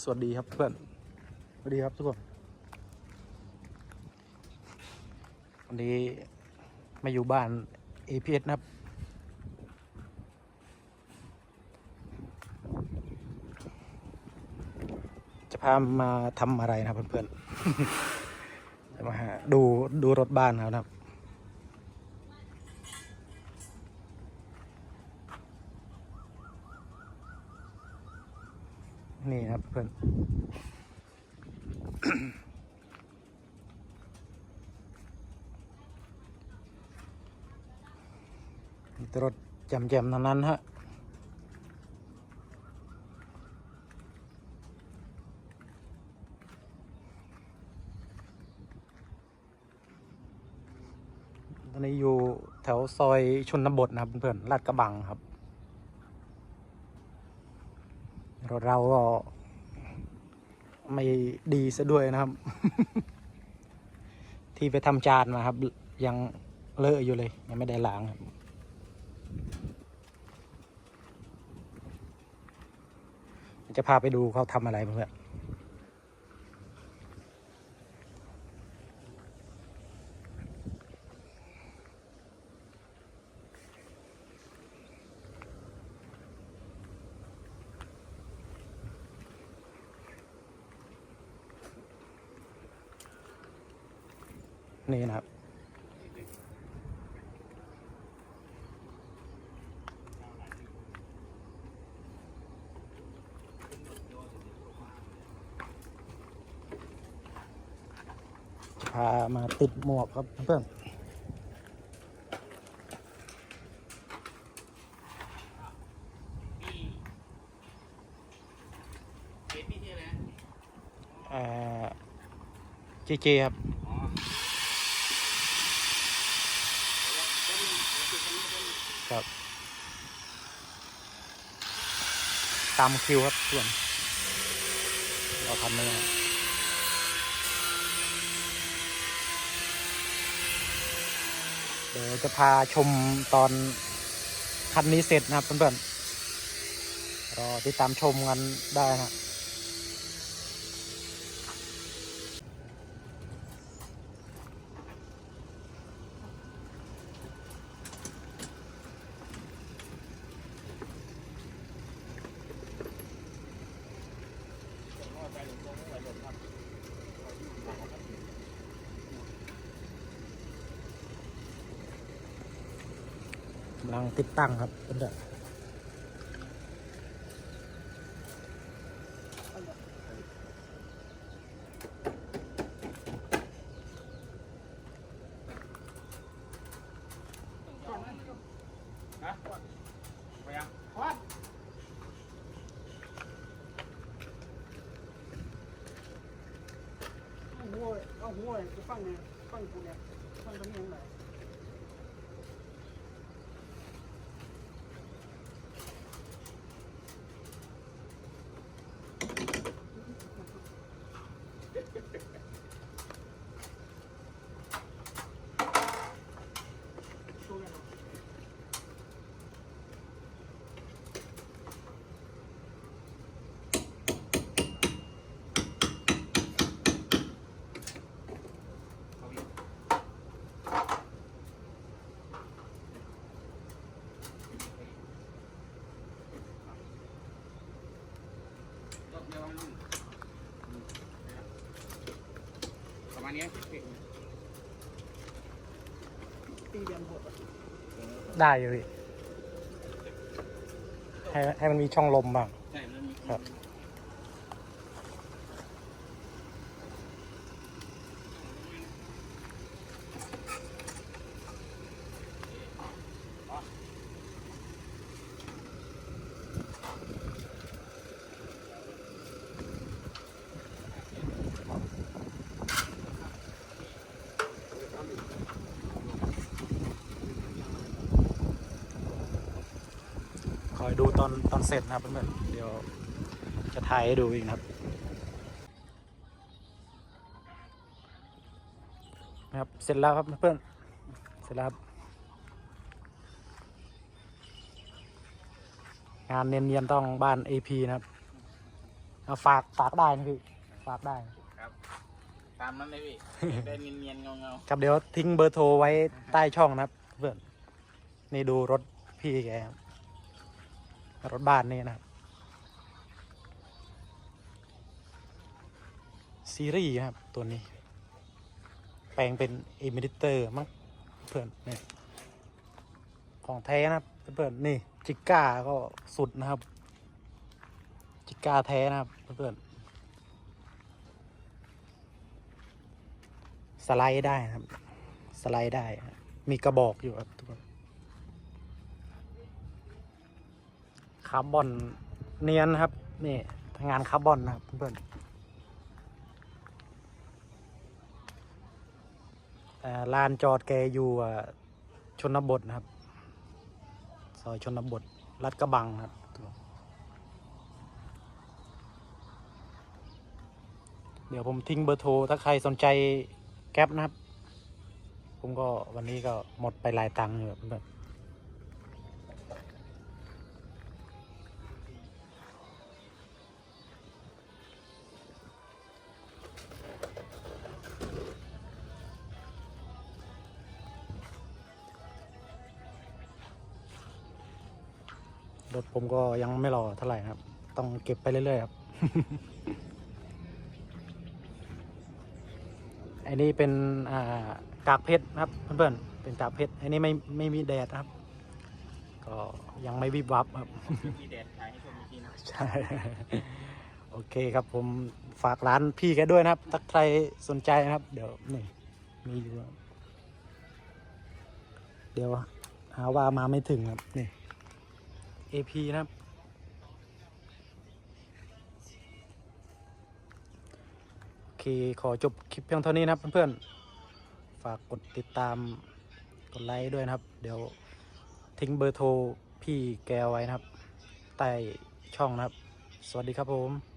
สวัสดีครับเพื่อน สวัสดีครับทุกคน วันนี้มาอยู่บ้าน APS นะครับ จะพามาทำอะไรนะเพื่อนๆ จะมาหาดูดูรถบ้านเขานะครับ นี่ครับเพื่อนมีรถแจมๆทั้งนั้นฮะตอนนี้อยู่แถวซอยชนบทนะครับเพื่อนๆลาดกระบังครับ รถเราก็ไม่ดีซะด้วยนะครับ ที่ไปทำจานมาครับ ยังเลอะอยู่เลย ยังไม่ได้ล้างครับจะพาไปดูเขาทำอะไรเพื่อน นี่นะครับ พามาติดหมวกครับเพื่อนเอ่อเจเจครับ อ๋อเดี๋ยวเราเดี๋ยวจุดตรงนี้ตรงนี้ ครับตามคิวครับส่วน เราทำไม่ได้เดี๋ยวจะพาชมตอนคันนี้เสร็จนะครับเพื่อนๆรอติดตามชมกันได้นะำลังติดตั้งครับเพื่อนๆนะไปยังวัดเอาหัวเอาหัวจะฟังเนี่ยฟังกูเนี่ยฟังตรงนี้ยังไง เขาอีกรอบเดียวนั่นอืม ประมาณนี้พี่ตีเดียนหดได้อยู่พี่ให้ให้มันมีช่องลมบ้าง ใช่มันมี ครับ คอยดูตอนตอนเสร็จนะครับเพื่อนๆเดี๋ยวจะถ่ายให้ดูอีกนะครับนะครับเสร็จแล้วครับเพื่อนๆเสร็จแล้วครับงานเนียนๆต้องบ้าน AP นะครับเอาฝากฝากได้นะพี่ฝากได้ครับตามนั้นเลยพี่เดินเนียนๆเงาเงาครับเดี๋ยวทิ้งเบอร์โทรไว้ใต้ช่องนะครับ เพื่อนนี่ดูรถพี่แกครับ รถบ้านนี่นะครับซีรีส์ครับ ตัวนี้ แปลงเป็นอิมิเตอร์มั้งเพื่อนเนี่ยของแท้นะครับเพื่อนนี่จิก้าก็สุดนะครับ จิก้าแท้นะครับเพื่อนสไลด์ได้นะครับ สไลด์ได้ครับมีกระบอกอยู่ครับทุกคนาร์บอนเนียนครับ นี่งานคาร์บอนนะครับเพื่อนเอ่ลานจอดแกอยู่ชนบทนะครับ ซอยชนบทรัดกระบังนะครับเดี๋ยวผมทิ้งเบอร์โทร ถ้าใครสนใจแก๊ปนะครับ ผมก็วันนี้ก็หมดไปหลายตังค์อยู่ครับ รถผมก็ยังไม่รอเท่าไหร่นะครับ ต้องเก็บไปเรื่อยๆครับอันนี้เป็นกากเพชรครับเพื่อนๆเป็นกากเพชรอันนี้ไม่ไม่มีแดดครับ ก็ยังไม่วิบวับครับมีแดดถ่ายให้ชมอีกทีนะใช่โอเคครับผมฝากร้านพี่แกด้วยนะครับ ถ้าใครสนใจนะครับ เดี๋ยวนี่มีอยู่ เดี๋ยวหาว่ามาไม่ถึงครับนี่ AP นะครับ โอเค ขอจบคลิปเพียงเท่านี้นะครับเพื่อนๆ ฝากกดติดตาม กดไลค์ด้วยนะครับ เดี๋ยวทิ้งเบอร์โทรพี่แกไว้นะครับ ใต้ช่องนะครับ สวัสดีครับผม